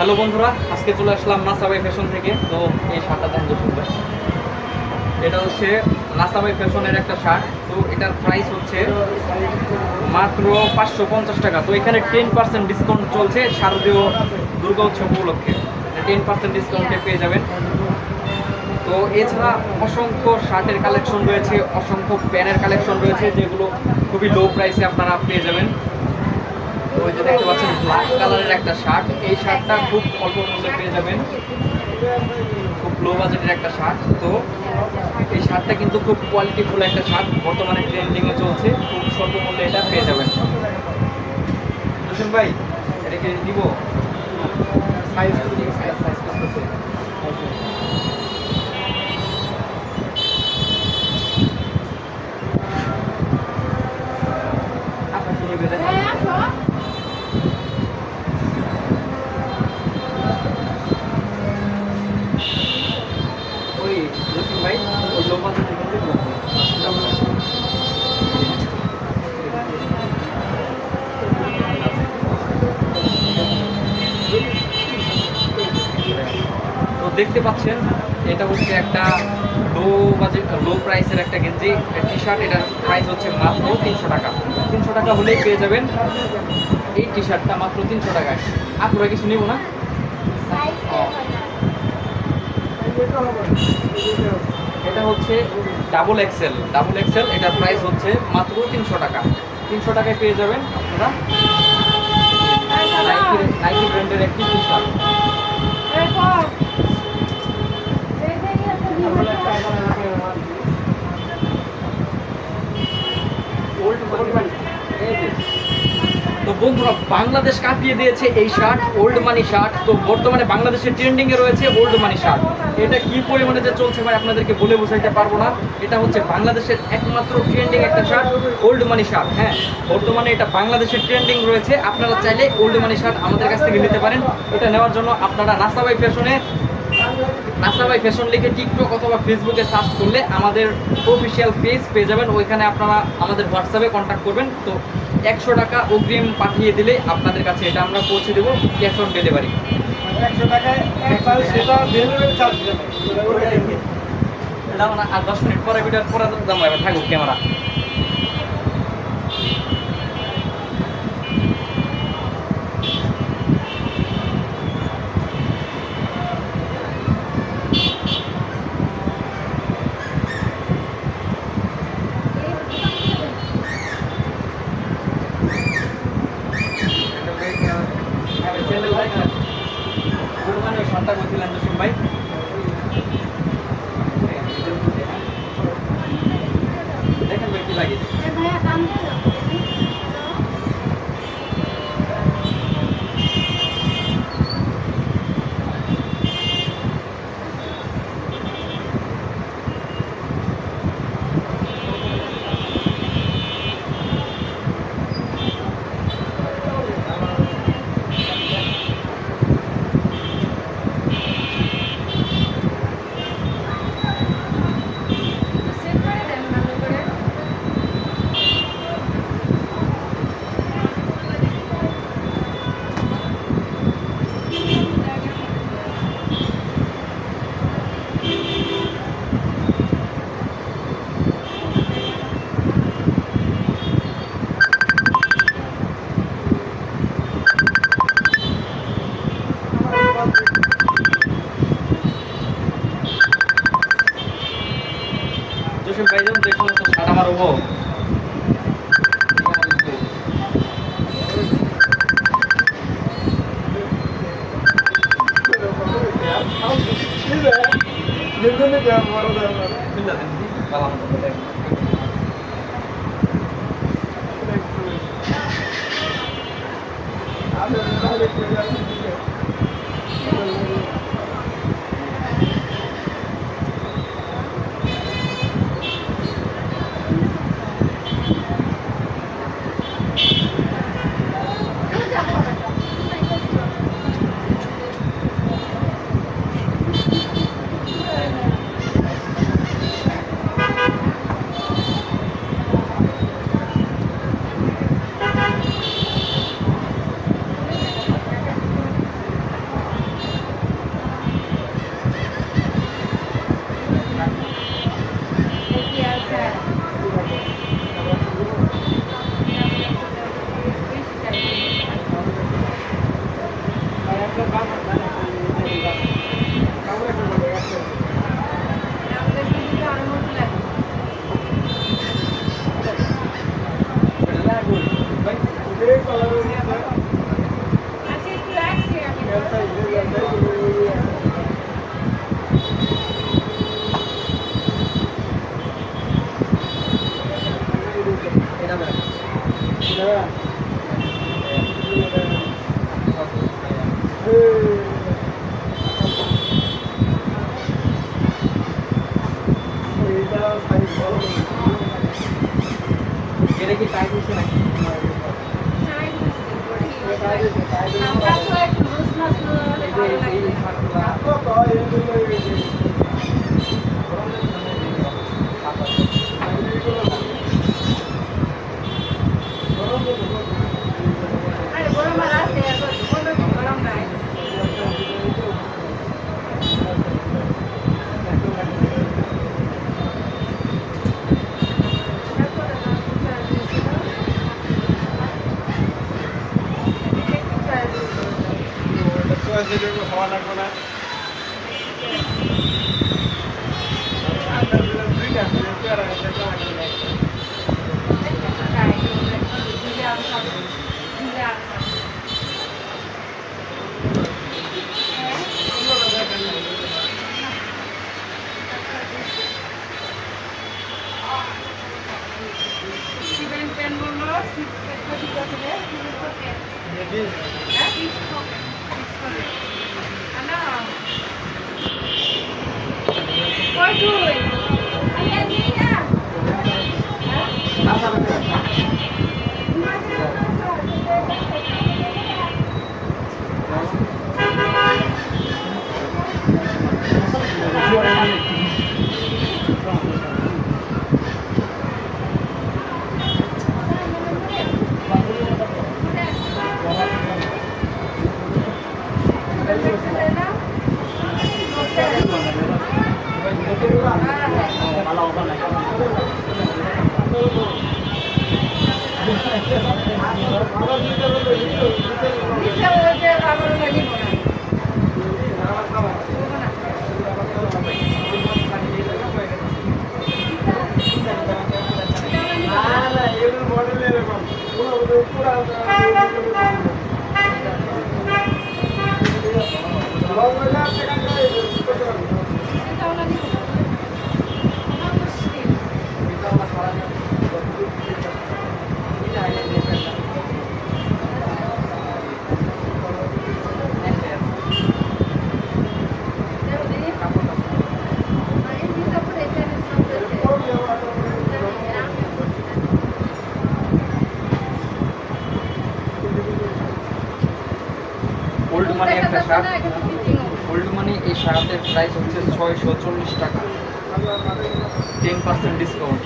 Hello বন্ধুরা, আজকে চলে আসলাম নাসাবাই ফ্যাশন থেকে। তো এই শার্টটা দেন তো এটা হচ্ছে নাসাবাই ফ্যাশনের একটা শার্ট। তো এটার প্রাইস হচ্ছে মাত্র পাঁচশো পঞ্চাশ টাকা। তো এখানে টেন পার্সেন্ট ডিসকাউন্ট চলছে শারদীয় দুর্গা উৎসব উপলক্ষে। টেন পার্সেন্ট ডিসকাউন্টে পেয়ে যাবেন। তো এছাড়া অসংখ্য শার্টের কালেকশন রয়েছে, অসংখ্য প্যানের কালেকশন রয়েছে, যেগুলো খুবই লো প্রাইসে আপনারা পেয়ে যাবেন। ওই যে দেখতে পাচ্ছেন ব্ল্যাক কালারের একটা শার্ট এই শার্টটা খুব অল্প মূল্যে পেয়ে যাবেন। খুব লো বাজেটের একটা শার্ট তো এই শার্টটা কিন্তু খুব কোয়ালিটিফুল একটা শার্ট বর্তমানে ট্রেন্ডিংয়ে চলছে। খুব স্বল্প মূল্যে এটা পেয়ে যাবেন। রোশন ভাই এটাকে দিব? সাইজ সাইজ তো দেখতে পাচ্ছেন এটা হচ্ছে একটা লো বাজেট লো প্রাইসের একটা গেঞ্জি টি শার্ট এটার প্রাইস হচ্ছে মাত্র তিনশো টাকা। তিনশো টাকা হলেই পেয়ে যাবেন এই টি শার্টটা মাত্র তিনশো টাকায়। আপনারা কিছু নেব না। এটা হচ্ছে ডাবল এক্সেল ডাবল এক্সেল এটার প্রাইস হচ্ছে মাত্র তিনশো টাকা। তিনশো টাকায় পেয়ে যাবেন আপনারা নাইকি নাইকি ব্র্যান্ডের একটি টি শার্ট তো বন্ধুরা, বাংলাদেশ কাঁপিয়ে দিয়েছে এই শার্ট ওল্ড মানি শার্ট। তো বর্তমানে বাংলাদেশের ট্রেন্ডিং এ রয়েছে ওল্ড মানি শার্ট। এটা কি পরিমাণে যে চলছে ভাই, আপনাদেরকে বলে বোঝাইতে পারব না। এটা হচ্ছে বাংলাদেশের একমাত্র ট্রেন্ডিং একটা শার্ট ওল্ড মানি শার্ট। হ্যাঁ বর্তমানে এটা বাংলাদেশের ট্রেন্ডিং রয়েছে। আপনারা চাইলে ওল্ড মানি শার্ট আমাদের কাছ থেকে নিতে পারেন। এটা নেওয়ার জন্য আপনারা নাসাবাই ফ্যাশনে নাসাবাই ফ্যাশন লিখে টিকটক অথবা ফেসবুকে সার্চ করলে আমাদের অফিসিয়াল পেজ পেয়ে যাবেন। ওইখানে আপনারা আমাদের হোয়াটসঅ্যাপে কন্ট্যাক্ট করবেন। তো একশো টাকা অগ্রিম পাঠিয়ে দিলে আপনাদের কাছে এটা আমরা পৌঁছে দেবো ক্যাশ অন ডেলিভারি। আর দশ মিনিট পরে ভিডিও পরে দাম থাকুক ক্যামেরা। যে জৈব খাওয়া লাগবে না দুই Vamos lá, pega a টাকা গোল্ড মানি এই সারাতের প্রাইস হচ্ছে ছয়শো চল্লিশ টাকা টেন পার্সেন্ট ডিসকাউন্ট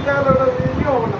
টাকা টাকা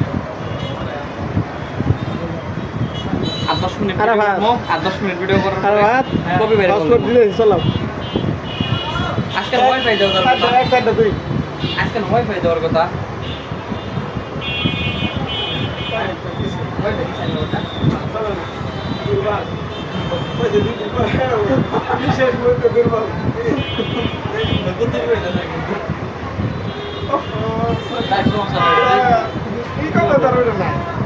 10 মিনিট আর 10 মিনিট ভিডিও করার আর ভাত হ্যাঁ, কপি বাইরে পাসপোর্ট দিলে চলো। আজকে ওয়াইফাই দাও আজকে ওয়াইফাই দেওয়ার কথা। কি কথা তার না?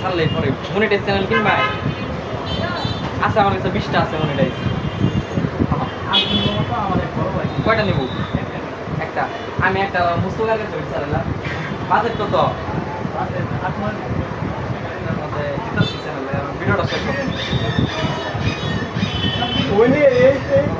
ছাড়লে পরে মনিটাইজ চ্যানেল কিনবা? আছে আমার কাছে বিশটা আছে মনিটাইজ কয়টা নিব? একটা। আমি একটা মুস্তফার কাছে ছাড়লাম বাজেট কত? ভিডিওটা শেষ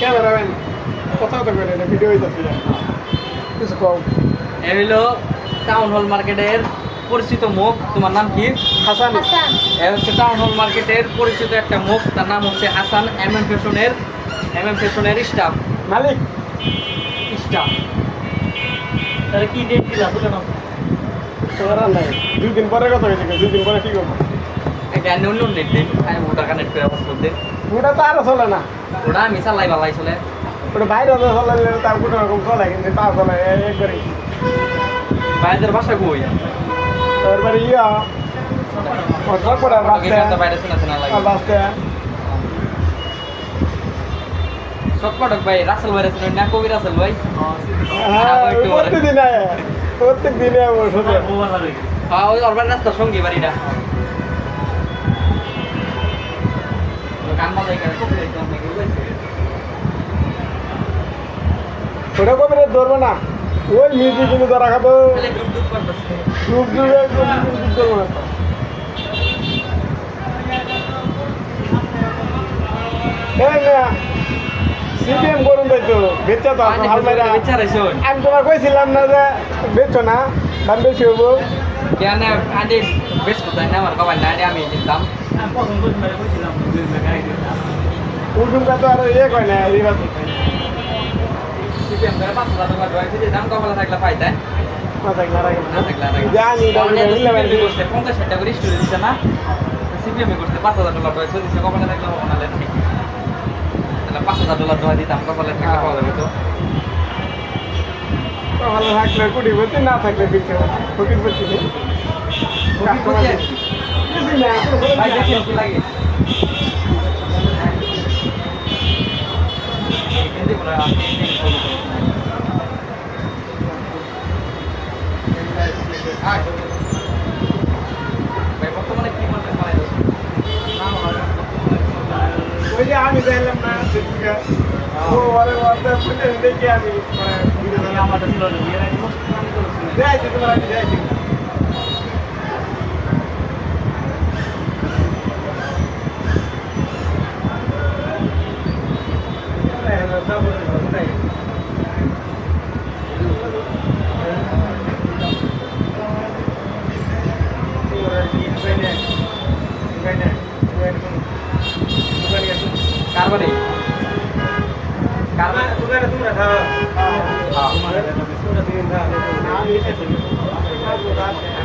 ক্যামেরাম্যান কথা তো করে না ভিডিও হইতাছে কিছু কম এই হলো টাউন হল মার্কেটের পরিচিত মুখ তোমার নাম কি? হাসান এ হচ্ছে টাউন হল মার্কেটের পরিচিত একটা মুখ তার নাম হচ্ছে হাসান এম এম ফ্যাশনের এম এম ফ্যাশনের স্টাফ মালিক স্টাফ তাহলে কি ডেট দিলা? বলে না। দুই দিন পরে কথা হয়েছে দুই দিন পরে কি করব? এটা অন্য অন্য ডেট দিন আমি ওটা কানেক্ট করে বাস করতে ওটা তো আরও চলে না। ওটা আমি চালাই বালাই চলে। ওটা বাইরে তো চলে তার কোনো রকম চলে কিন্তু তা চলে একবারে বাইরের বাসা কই? এবারে ইয়া সৎপাঠক ভাই রাসেল ভাই রাসেল না কবি রাসেল ভাই? হ্যাঁ প্রত্যেকদিন আয় প্রত্যেক দিনে আমার সাথে হ্যাঁ ওই অরবার রাস্তার সঙ্গী বাড়িটা। ওটা কবে ধরবো না। ওই মিউজিক কিন্তু ধরা খাব। ডুব ডুব না। সিপিএম করুন তাই তো বেচা তো আপনার বিচারে আমি তোমার কইছিলাম না যে বেচো না দাম বেশি হব। কেন আগে বেশ কোথায়? না আমার কবাই না আমি দিতাম। উর্দুমটা তো আর ইয়ে কয় না এবার করে পাঁচ হাজার টাকা দাম কপালে থাকলে সিপিএম করছে পঞ্চাশ না সিপিএম করছে পাঁচ হাজার ডলার দিচ্ছে কপালে থাকলে হবে না তাহলে পাঁচ হাজার ডলার দেওয়া দিতাম কপালে থাকলে পাওয়া যাবে তো ভালো থাকলে বলতে না থাকলে বিক্রি ফকির বলছি ক্ষতি আর কি? ভাই দেখি কি লাগে এই যে বলে, আপনি এই যে বলে। আয়। ভাই, বর্তমানে কি করছেন মানে ওই যে আমি দেখলাম না ও ওরে দেখি আমি ভিডিও আমাদের তোমার আমি যাইছি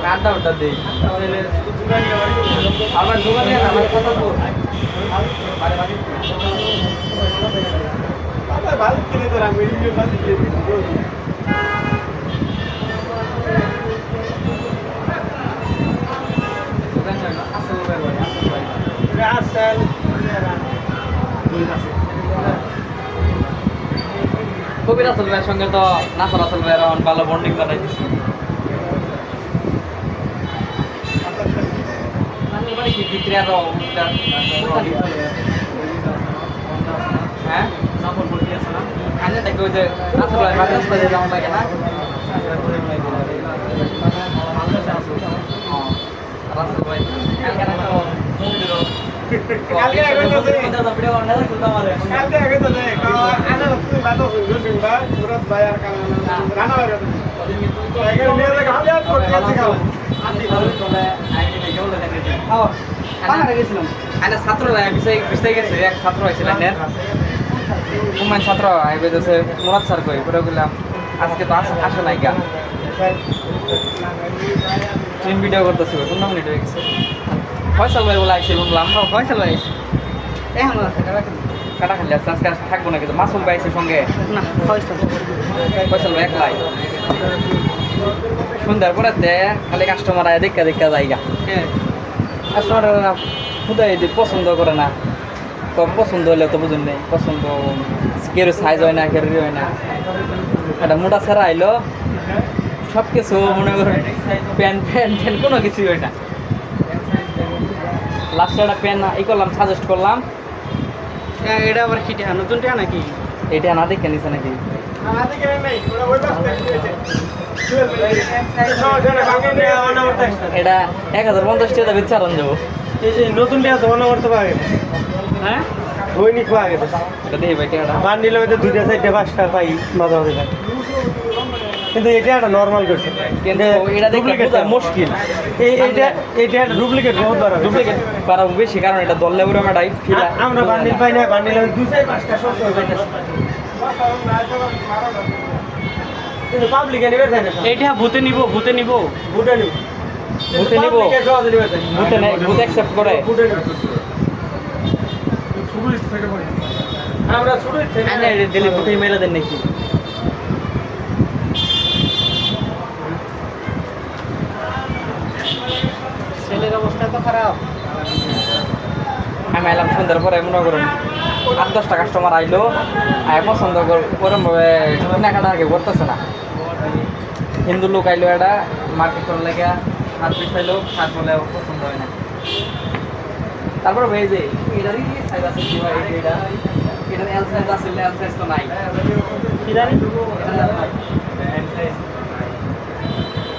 আড্ডা আসল কবির আসল ভাইয়ের সঙ্গে তো নাসর আসল ভাইয়ের ভালো বন্ডিং বানাই আমি মানে কি বিক্রি আরও হ্যাঁ আনে দেখো ওই যে রাস্তায় যেতে লাগে না কালকে একটা মন্দিরও কালকে কইতাছে কালকে আনা তুমি বাতো শুনবা মুরাদ ভাই কানা রানা ভাই এখানে নিয়ে যাক আমি আর করতে যাচ্ছি খাও আরে ছাত্ররা বিষয় বিষয় গেছে এক ছাত্র হয়েছিল কুমার ছাত্র। আইবে দেশে মুরাদ স্যার কই পরে গেলাম আজকে তো আসে আসে নাই গা। ট্রেন ভিডিও করতেছি মিনিট হয়ে গেছে। ফয়সাল ভাই বলে আইসে শুনলাম ফয়সাল ভাই আইসে এখন আছে কাটা খালি। আছে আজকে থাকব না কিন্তু মাসুল ভাই সঙ্গে। না হয়েছে ফয়সাল ভাই একলাই। সন্ধ্যার পরে খালি কাস্টমার আয় দেখা দেখা যাইগা। হ্যাঁ। কাস্টমার খুদাই পছন্দ করে না তো পছন্দ হলে তো বুঝুন নেই পছন্দ কেউ সাইজ হয় না কেউ হয় না। একটা মোটা ছাড়া আইলো সব কিছু মনে করেন প্যান্ট প্যান্ট প্যান্ট কোনো কিছুই হয় না। লাস্টে একটা প্যান্ট ই করলাম সাজেস্ট করলাম। হ্যাঁ, এটা আবার কি টিয়া নতুন টিয়া নাকি? এইটা না দেখে নিছে নাকি? এটা এক হাজার পঞ্চাশ টাকা বেচে আরাম যাব। এই যে নতুন তো অন্য করতে পারে হ্যাঁ? দৈনিক পাওয়া গেছে। এটা দেখি ভাই টাকাটা বান্ডিলের মধ্যে দুইটা চারটে পাঁচটা পাই মাঝে মাঝে কিন্তু এটা একটা নর্মাল করছে এটা বোঝা মুশকিল। এই এটা এটা একটা ডুপ্লিকেট বহুত বড় ডুপ্লিকেট পারা বেশি কারণ এটা দল লেবুর ফিলা। আমরা বান্ডিল পাই না বান্ডিলের দুই চার পাঁচটা সব কিন্তু পাবলিক এনে এইটা ভূতে নিব ভূতে নিব। বুটে নিব। ভূতে নিব? বুথে নেই বুথ অ্যাকসেপ্ট করে। নিব আমরা শুরু আনে দিলে বুথে মেলে দেন নাকি? ছেলের অবস্থা তো খারাপ। আমি এলাম সন্ধ্যার পরে মনে করুন। আট দশটা কাস্টমার আইলো আয় পছন্দ ওরমভাবে কেনাকাটা আগে করতেছে না। হিন্দু লোক আইলো এটা মার্কেট করার লাগে হাত পিছাইলো হাত বলে পছন্দ হয় না। তারপরে ভাই যে এটারই সাইজ আছে কি ভাই? এটা এটার এল সাইজ আছে এল সাইজ তো নাই। জানি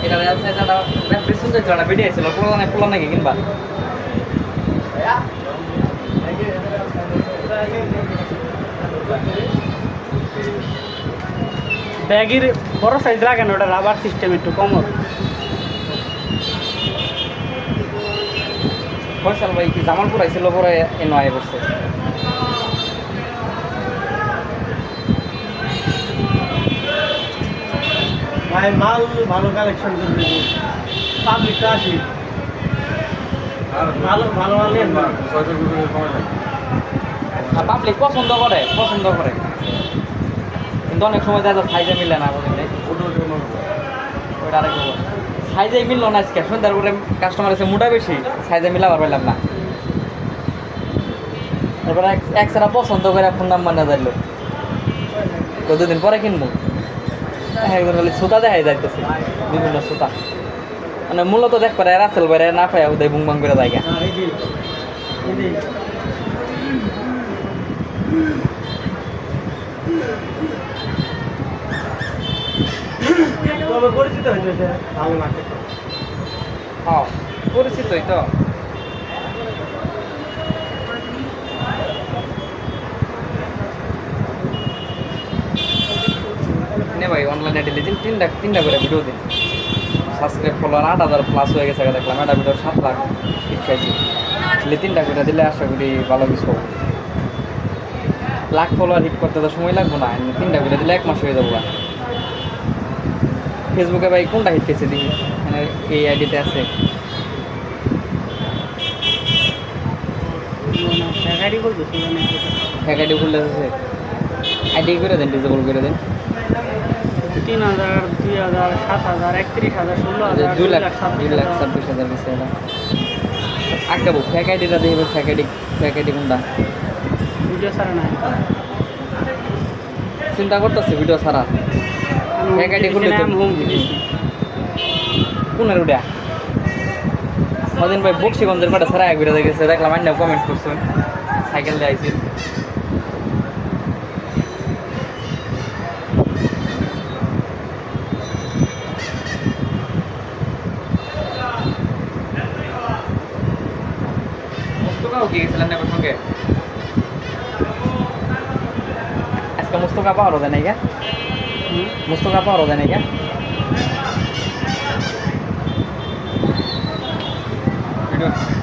এটার এল সাইজ একটা বেশ সুন্দর ছিল না বেরিয়ে ছিল পুরো নাকি কিনবা? ব্যাগের বড় সাইজ লাগে না ওটা রাবার সিস্টেম একটু কমর ফয়সাল ভাই কি জামালপুর আইছিল পরে এ নয় বসছে ভাই মাল ভালো কালেকশন করবে। পাবলিকটা আসি। ভালো ভালো মাল পাবলিক পছন্দ করে পছন্দ করে। কিন্তু অনেক সময় দেখা যায় সাইজে মিলে না ওইটা আরেক সাইজে মিললো না আজকে। সন্ধ্যার পরে কাস্টমার আছে মোটা বেশি সাইজে মিলাবার পারলাম না। এবার এক- সারা পছন্দ করে ফোন নাম্বার না যাইলো তো দুদিন পরে কিনবো। একজন বলে সুতা দেখাই যাইতেছে বিভিন্ন সুতা। মানে মূলত দেখ পারে রাসেল বাইরে না পায় উদয় বুং বাং করে জায়গা। তবে পরিচিত হয়েছে হ্যাঁ পরিচিতই ভাই অনলাইনে ডেলি দিন তিনটা তিনটা করে ভিডিও দিন সাবস্ক্রাইব ফলোয়ার আট হাজার প্লাস হয়ে গেছে দেখলাম। একটা ভিডিও সাত লাখ। খাইছি দিলে তিনটা করে দিলে আশা করি ভালো কিছু হবে। লাখ ফলোয়ার হিট করতে তো সময় লাগবে না তিনটা করে দিলে এক মাস হয়ে যাব ফেসবুকে ভাই কোনটা হিট খেয়েছে দেখি মানে এই আইডিতে আছে? আইডি খুললে আছে আইডি করে দেন ডিজেবল করে দেন। তিন হাজার দুই হাজার সাত হাজার একত্রিশ হাজার ষোলো হাজার দুই লাখ দুই লাখ। ছাব্বিশ হাজার গেছে এটা। আগাবো ফ্যাক আইডিটা দেখবে ফ্যাক আইডি আইডি কোনটা? ভিডিও ছাড়া নাই। চিন্তা করতেছি ভিডিও ছাড়া। এক আইডি খুললে তো- আমি হোম দিয়েছি কোনের উঠা ওদিন ভাই বক্সিগঞ্জের পাটা ছাড়া এক ভিডিও দেখেছে দেখলাম আইন কমেন্ট করছেন সাইকেল দিয়ে আইছি কি গেছিলেন আপনার সঙ্গে আজকে মুস্তফা পাওয়ার দেয় হুম। মুস্তফা পাওয়ার দেয় গা ভিডিও